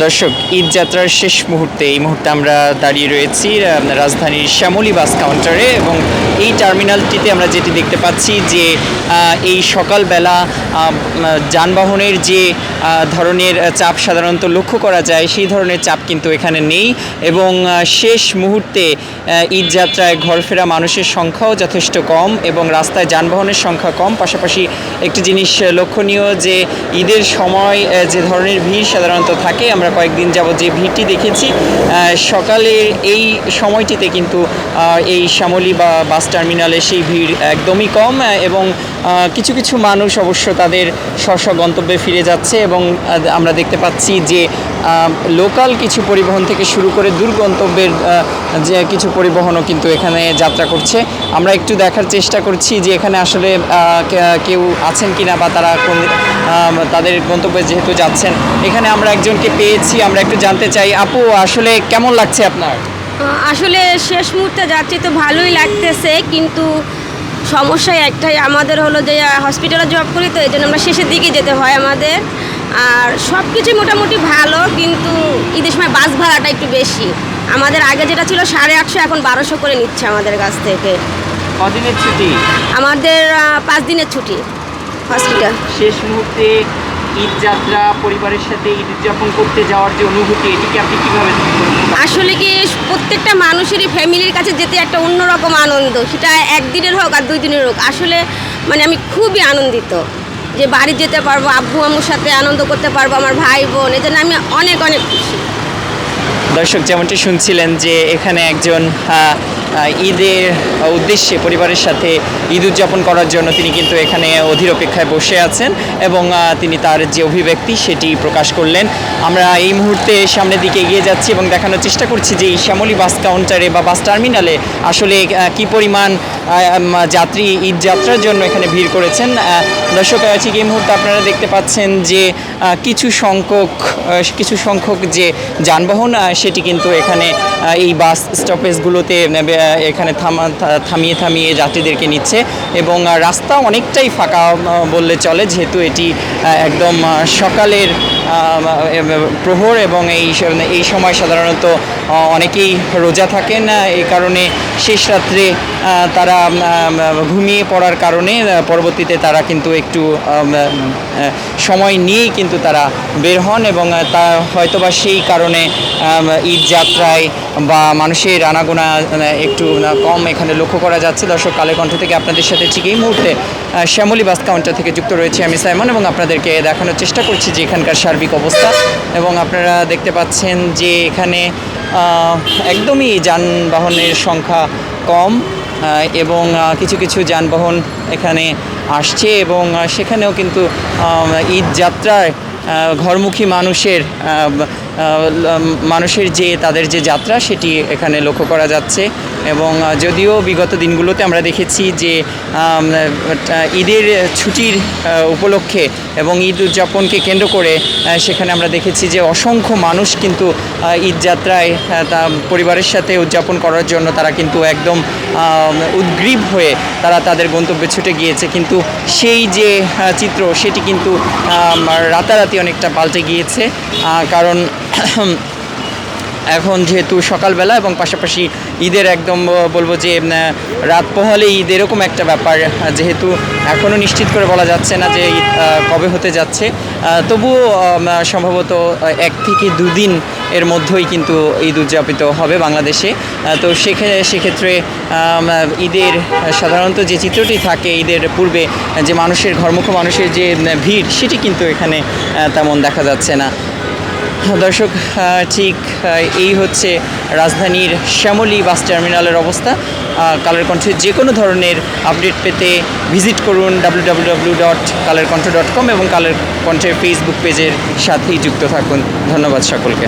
দর্শক, ঈদ যাত্রার শেষ মুহূর্তে এই মুহূর্তে আমরা দাঁড়িয়ে রয়েছি রাজধানীর শ্যামলী বাস কাউন্টারে এবং এই টার্মিনালটিতে আমরা যেটি দেখতে পাচ্ছি যে এই সকালবেলা যানবাহনের যে ধরনের চাপ সাধারণত লক্ষ্য করা যায়, সেই ধরনের চাপ কিন্তু এখানে নেই এবং শেষ মুহূর্তে ঈদ যাত্রায় ঘরফেরা মানুষের সংখ্যাও যথেষ্ট কম এবং রাস্তায় যানবাহনের সংখ্যা কম। পাশাপাশি একটি জিনিস লক্ষণীয় যে, ঈদের সময় যে ধরনের ভিড় সাধারণত থাকে আমরা কয়েকদিন যাবত যে ভিড়টি দেখেছি সকালের এই সময়টিতে কিন্তু এই শ্যামলী বা বাস টার্মিনালে সেই ভিড় একদমই কম এবং কিছু কিছু মানুষ অবশ্য তাদের স্ব গন্তব্যে ফিরে যাচ্ছে এবং আমরা দেখতে পাচ্ছি যে লোকাল কিছু পরিবহন থেকে শুরু করে দূর গন্তব্যের যে কিছু পরিবহনও কিন্তু এখানে যাত্রা করছে। আমরা একটু দেখার চেষ্টা করছি যে এখানে আসলে কেউ আছেন কিনা বা তারা কোন তাদের গন্তব্যে যেহেতু যাচ্ছেন। এখানে আমরা একজনকে পেয়েছি আমরা একটু জানতে চাই। আপু আসলে কেমন লাগছে আপনার? আসলে শেষ মুহূর্তে যাচ্ছি তো ভালোই লাগতেছে কিন্তু সমস্যা একটাই আমাদের হলো যে হসপিটালে জব করি তো এই জন্য আমরা শেষের দিকে যেতে হয় আমাদের। আর সব কিছুই মোটামুটি ভালো কিন্তু ঈদের সময় বাস ভাড়াটা একটু বেশি। আমাদের আগে যেটা ছিল সাড়ে আটশো এখন বারোশো করে নিচ্ছে আমাদের কাছ থেকে। কদিনের ছুটি? আমাদের পাঁচ দিনের ছুটি হসপিটাল শেষ মুহূর্তে ঈদ যাত্রা পরিবারের সাথে ঈদ উদযাপন করতে যাওয়ার যে অনুভূতি এটিকে আপনি কীভাবে আসলে কি প্রত্যেকটা মানুষেরই ফ্যামিলির কাছে যেতে একটা অন্যরকম আনন্দ। সেটা একদিনের হোক আর দুই দিনের হোক। আসলে মানে আমি খুবই আনন্দিত যে বাড়ি যেতে পারব আব্বু আম্মুর সাথে আনন্দ করতে পারব আমার ভাই বোন এই জন্য আমি অনেক অনেক খুশি। দর্শক যেমনটি শুনছিলেন যে এখানে একজন ঈদের উদ্দেশ্যে পরিবারের সাথে ঈদ উদযাপন করার জন্য তিনি কিন্তু এখানে অধীর অপেক্ষায় বসে আছেন এবং তিনি তার যে অভিব্যক্তি সেটি প্রকাশ করলেন। আমরা এই মুহূর্তে সামনের দিকে এগিয়ে যাচ্ছি এবং দেখানোর চেষ্টা করছি যে এই শ্যামলী বাস কাউন্টারে বা বাস টার্মিনালে আসলে কি পরিমাণ যাত্রী ঈদ যাত্রার জন্য এখানে ভিড় করেছেন। দর্শক ঠিক এই মুহূর্তে আপনারা দেখতে পাচ্ছেন যে কিছু সংখ্যক কিছু সংখ্যক যে যানবাহন সেটি কিন্তু এখানে এই বাস স্টপেজগুলোতে এখানে থামা থামিয়ে থামিয়ে যাত্রীদেরকে নিচ্ছে এবং রাস্তা অনেকটাই ফাঁকা বললে চলে, যেহেতু এটি একদম সকালের প্রহর এবং এই এই সময় সাধারণত অনেকেই রোজা থাকেন এই কারণে শেষ রাত্রে তারা ঘুমিয়ে পড়ার কারণে পরবর্তীতে তারা কিন্তু একটু সময় নিয়েই কিন্তু তারা বের হন এবং তা হয়তোবা সেই কারণে ঈদ যাত্রায় বা মানুষের আনাগোনা আহ, একটু কম এখানে লক্ষ্য করা যাচ্ছে। দর্শক কালে কণ্ঠ থেকে আপনাদের সাথে ঠিক এই মুহূর্তে শ্যামলী বাস কাউন্টার থেকে যুক্ত রয়েছে আমি সাইমন এবং আপনাদেরকে দেখানোর চেষ্টা করছি যে এখানকার সার্বিক অবস্থা এবং আপনারা দেখতে পাচ্ছেন যে এখানে একদমই যানবাহনের সংখ্যা কম এবং কিছু কিছু যানবাহন এখানে আসছে এবং সেখানেও কিন্তু ঈদ যাত্রায় ঘরমুখী মানুষের মানুষের যে তাদের যে যাত্রা সেটি এখানে লক্ষ্য করা যাচ্ছে এবং যদিও বিগত দিনগুলোতে আমরা দেখেছি যে ঈদের ছুটির উপলক্ষে এবং ঈদ উদযাপনকে কেন্দ্র করে সেখানে আমরা দেখেছি যে অসংখ্য মানুষ কিন্তু ঈদ যাত্রায় তা পরিবারের সাথে উদযাপন করার জন্য তারা কিন্তু একদম উদ্গ্রীব হয়ে তারা তাদের গন্তব্যে ছুটে গিয়েছে। কিন্তু সেই যে চিত্র সেটি কিন্তু রাতারাতি অনেকটা পাল্টে গিয়েছে। কারণ এখন যেহেতু সকালবেলা এবং পাশাপাশি ঈদের একদম বলব যে রাত পোহালে ঈদ এরকম একটা ব্যাপার যেহেতু এখনও নিশ্চিত করে বলা যাচ্ছে না যে, ঈদ কবে হতে যাচ্ছে। তবুও সম্ভবত এক থেকে দুদিন এর মধ্যেই কিন্তু ঈদ উদযাপিত হবে বাংলাদেশে। তো সেক্ষেত্রে ঈদের, সাধারণত যে চিত্রটি থাকে ঈদের পূর্বে, যে মানুষের, ঘরমুখ মানুষের যে ভিড়, সেটি কিন্তু এখানে তেমন দেখা যাচ্ছে না। দর্শক ঠিক এই হচ্ছে রাজধানীর শ্যামলী বাস টার্মিনালের অবস্থা। কালার কণ্ঠে যে কোনো ধরনের আপডেট পেতে ভিজিট করুন ডাব্লিউ ডট ডট কম এবং কালের কণ্ঠের ফেসবুক পেজের সাথেই যুক্ত থাকুন। ধন্যবাদ সকলকে।